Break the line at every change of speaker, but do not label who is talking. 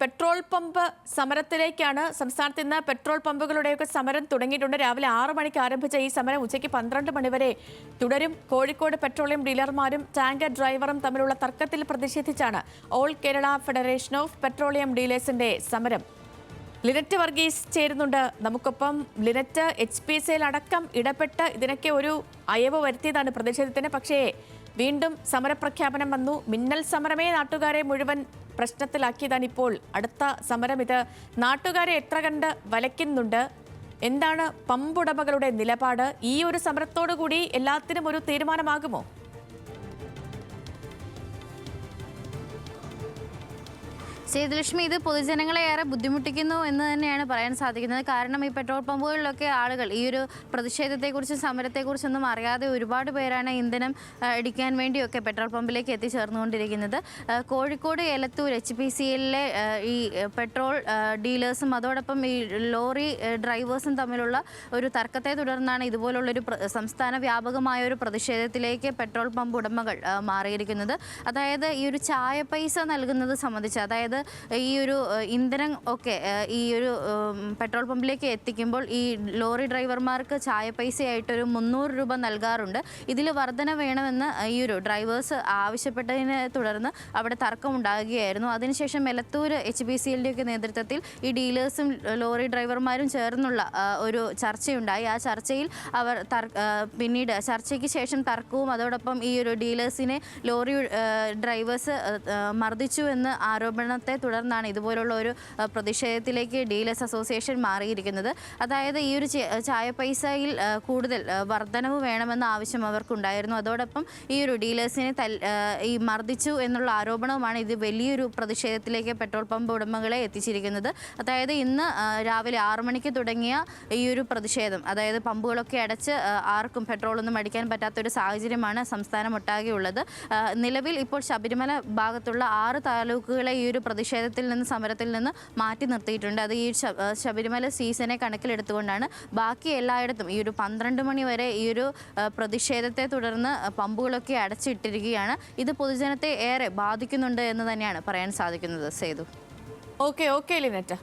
Petrol pump സമരത്തിലേക്കാണ് സംസ്ഥാനത്ത് ഇന്ന് petrol പമ്പുകളുടെയൊക്കെ സമരം തുടങ്ങിയിട്ടുണ്ട്. രാവിലെ ആറ് മണിക്ക് ആരംഭിച്ച ഈ സമരം ഉച്ചയ്ക്ക് പന്ത്രണ്ട് മണിവരെ തുടരും. കോഴിക്കോട് പെട്രോളിയം ഡീലർമാരും ടാങ്കർ ഡ്രൈവറും തമ്മിലുള്ള തർക്കത്തിൽ പ്രതിഷേധിച്ചാണ് all Kerala federation of petroleum ഡീലേഴ്സിന്റെ സമരം. ലിനറ്റ് വർഗീസ് ചേരുന്നുണ്ട്. നമുക്കൊപ്പം ലിനറ്റ് എച്ച് പി സിയിൽ അടക്കം ഇടപെട്ട് ഇതിനൊക്കെ ഒരു അയവ് വരുത്തിയതാണ് പ്രതിഷേധത്തിന്. പക്ഷേ വീണ്ടും സമരപ്രഖ്യാപനം വന്നു. മിന്നൽ സമരമേ നാട്ടുകാരെ മുഴുവൻ പ്രശ്നത്തിലാക്കിയതാണ് ഇപ്പോൾ അടുത്ത സമരം. ഇത് നാട്ടുകാരെ എത്ര കണ്ട് വലയ്ക്കുന്നുണ്ട്? എന്താണ് പമ്പുടമകളുടെ നിലപാട്? ഈ ഒരു സമരത്തോടു കൂടി എല്ലാത്തിനും ഒരു തീരുമാനമാകുമോ?
സേതുലക്ഷ്മി ഇത് പൊതുജനങ്ങളെ ഏറെ ബുദ്ധിമുട്ടിക്കുന്നു എന്ന് തന്നെയാണ് പറയാൻ സാധിക്കുന്നത്. കാരണം ഈ പെട്രോൾ പമ്പുകളിലൊക്കെ ആളുകൾ ഈ ഒരു പ്രതിഷേധത്തെക്കുറിച്ചും സമരത്തെക്കുറിച്ചൊന്നും അറിയാതെ ഒരുപാട് പേരാണ് ഇന്ധനം ഇടിക്കാൻ വേണ്ടിയൊക്കെ പെട്രോൾ പമ്പിലേക്ക് എത്തിച്ചേർന്നുകൊണ്ടിരിക്കുന്നത്. Kozhikode Elathur H P C എല്ലിലെ ഈ പെട്രോൾ ഡീലേഴ്സും അതോടൊപ്പം ഈ ലോറി ഡ്രൈവേഴ്സും തമ്മിലുള്ള ഒരു തർക്കത്തെ തുടർന്നാണ് ഇതുപോലുള്ളൊരു സംസ്ഥാന വ്യാപകമായ ഒരു പ്രതിഷേധത്തിലേക്ക് പെട്രോൾ പമ്പ് ഉടമകൾ മാറിയിരിക്കുന്നത്. അതായത് ഈ ഒരു ചായ പൈസ നൽകുന്നത് സംബന്ധിച്ച് അതായത് ഈ ഒരു ഇന്ധനം ഒക്കെ ഈ ഒരു പെട്രോൾ പമ്പിലേക്ക് എത്തിക്കുമ്പോൾ ഈ ലോറി ഡ്രൈവർമാർക്ക് ചായ പൈസയായിട്ടൊരു മുന്നൂറ് രൂപ നൽകാറുണ്ട്. ഇതിൽ വർധന വേണമെന്ന് ഈ ഒരു ഡ്രൈവേഴ്സ് ആവശ്യപ്പെട്ടതിനെ തുടർന്ന് അവിടെ തർക്കമുണ്ടാകുകയായിരുന്നു അതിനുശേഷം എലത്തൂർ എച്ച് ബി സി എല്ലിന്റെയൊക്കെ നേതൃത്വത്തിൽ ഈ ഡീലേഴ്സും ലോറി ഡ്രൈവർമാരും ചേർന്നുള്ള ഒരു ചർച്ചയുണ്ടായി. ആ ചർച്ചയിൽ അവർ പിന്നീട് ചർച്ചയ്ക്ക് ശേഷം തർക്കവും അതോടൊപ്പം ഈ ഒരു ഡീലേഴ്സിനെ ലോറി ഡ്രൈവേഴ്സ് മർദ്ദിച്ചു എന്ന് ആരോപണത്തെ തുടർന്നാണ് ഇതുപോലുള്ള ഒരു പ്രതിഷേധത്തിലേക്ക് ഡീലേഴ്സ് അസോസിയേഷൻ മാറിയിരിക്കുന്നത്. അതായത് ഈ ഒരു ചായ പൈസയിൽ കൂടുതൽ വർധനവ് വേണമെന്ന ആവശ്യം അവർക്കുണ്ടായിരുന്നു. അതോടൊപ്പം ഈ ഒരു ഡീലേഴ്സിനെ ഈ മർദ്ദിച്ചു എന്നുള്ള ആരോപണവുമാണ് ഇത് വലിയൊരു പ്രതിഷേധത്തിലേക്ക് പെട്രോൾ പമ്പ് ഉടമകളെ എത്തിച്ചിരിക്കുന്നത്. അതായത് ഇന്ന് രാവിലെ ആറു മണിക്ക് തുടങ്ങിയ ഈ ഒരു പ്രതിഷേധം അതായത് പമ്പുകളൊക്കെ അടച്ച് ആർക്കും പെട്രോളൊന്നും അടിക്കാൻ പറ്റാത്തൊരു സാഹചര്യമാണ് ഉള്ളത് നിലവിൽ ഇപ്പോൾ ശബരിമല ഭാഗത്തുള്ള ആറ് താലൂക്കുകളെ ഈ ഒരു പ്രതിഷേധത്തിൽ നിന്ന് സമരത്തിൽ നിന്ന് മാറ്റി നിർത്തിയിട്ടുണ്ട്. അത് ഈ ശബരിമല സീസണെ കണക്കിലെടുത്തുകൊണ്ടാണ് ബാക്കി എല്ലായിടത്തും ഈ ഒരു പന്ത്രണ്ട് മണി വരെ ഈ ഒരു പ്രതിഷേധത്തെ തുടർന്ന് പമ്പുകളൊക്കെ അടച്ചിട്ടിരിക്കുകയാണ്. ഇത് പൊതുജനത്തെ ഏറെ ബാധിക്കുന്നുണ്ട് എന്ന് തന്നെയാണ് പറയാൻ സാധിക്കുന്നത് സേതു.
Okay okay Lynette